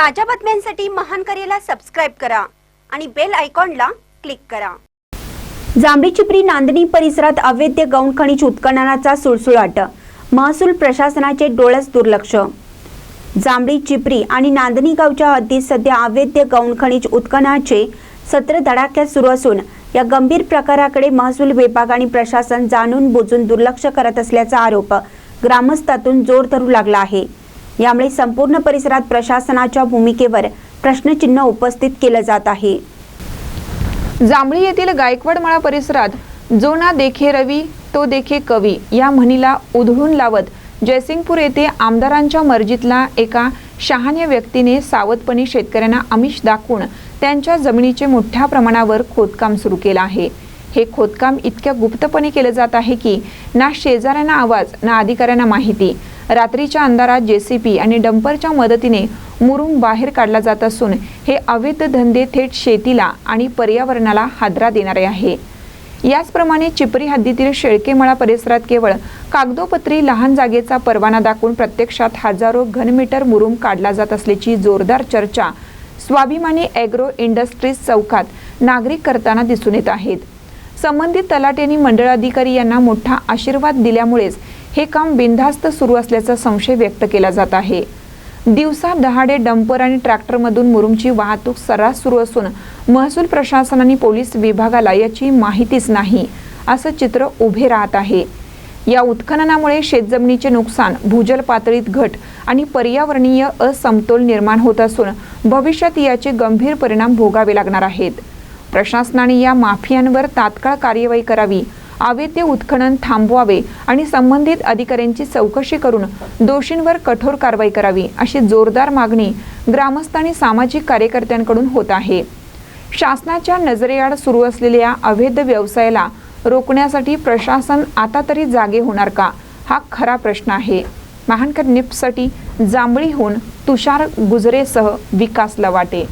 ताज्या बातम्यांसाठी महान करेला सबस्क्राईब करा आणि बेल आयकॉनला क्लिक करा. जांभळी चिपरी नांदणी परिसरात अवैध गौण खनिज उत्खननाचा सुळसुळाट. महसूल प्रशासनाचे डोळस दुर्लक्ष. जांभळी चिपरी आणि नांदणी गावच्या हद्दीत सध्या अवैध गौण खनिज उत्खननाचे सत्र धडाक्यात सुरू असून या गंभीर प्रकाराकडे महसूल विभाग आणि प्रशासन जाणून बुजून दुर्लक्ष करत असल्याचा आरोप ग्रामस्थातून जोर धरू लागला आहे. यामुळे संपूर्ण परिसरात प्रशासनाच्या भूमिकेवर प्रश्नचिन्ह उपस्थित केलं जात आहे. जांभळी येथील गायकवाडमाळा परिसरात जो ना देखे रवी तो देखे कवी या म्हणीला उधळून लावत जयसिंगपूर येथे आमदारांच्या मर्जीतला एका शहाण्या व्यक्तीने सावधपणे शेतकऱ्यांना आमिष दाखवून त्यांच्या जमिनीचे मोठ्या प्रमाणावर खोदकाम सुरू केलं आहे. हे खोदकाम इतक्या गुप्तपणे केलं जात आहे की ना शेजाऱ्यांना आवाज ना अधिकाऱ्यांना माहिती. रात्रीच्या अंधारात जेसीपी आणि डंपरच्या मदतीने मुरुम बाहेर काढला जात असून हे अवैध धंदे थेट शेतीला आणि पर्यावरणाला हादरा देणारे आहे. याचप्रमाणे चिपरी हद्दीतील शेळकेमळा परिसरात केवळ कागदोपत्री लहान जागेचा परवाना दाखवून प्रत्यक्षात हजारो घनमीटर मुरुम काढला जात असल्याची जोरदार चर्चा स्वाभिमानी ॲग्रो इंडस्ट्रीज चौकात नागरिक करताना दिसून येत आहेत. संबंधित तलाट्यांनी मंडळाधिकारी यांना मोठा आशीर्वाद दिल्यामुळेच हे काम बिनधास्त सुरू असल्याचा संशय व्यक्त केला जात आहे. दिवसा दहाडे डंपर आणि ट्रॅक्टरमधून मुरुमची वाहतूक सर्रास सुरू असून महसूल प्रशासन आणि पोलीस विभागाला याची माहितीच नाही असं चित्र उभे राहत आहे. या उत्खननामुळे शेतजमिनीचे नुकसान भूजल पातळीत घट आणि पर्यावरणीय असमतोल निर्माण होत असून भविष्यात याचे गंभीर परिणाम भोगावे लागणार आहेत. प्रशासनाने या माफियांवर तात्काळ कार्यवाही करावी अवैध उत्खनन थांबवावे आणि संबंधित अधिकाऱ्यांची चौकशी करून दोषींवर कठोर कारवाई करावी अशी जोरदार मागणी ग्रामस्थ आणि सामाजिक कार्यकर्त्यांकडून होत आहे. शासनाच्या नजरेआड सुरू असलेल्या अवैध व्यवसायाला रोखण्यासाठी प्रशासन आता तरी जागे होणार का हा खरा प्रश्न आहे. महानकर निप्ससाठी जांभळीहून तुषार गुजरेसह विकास लवाटे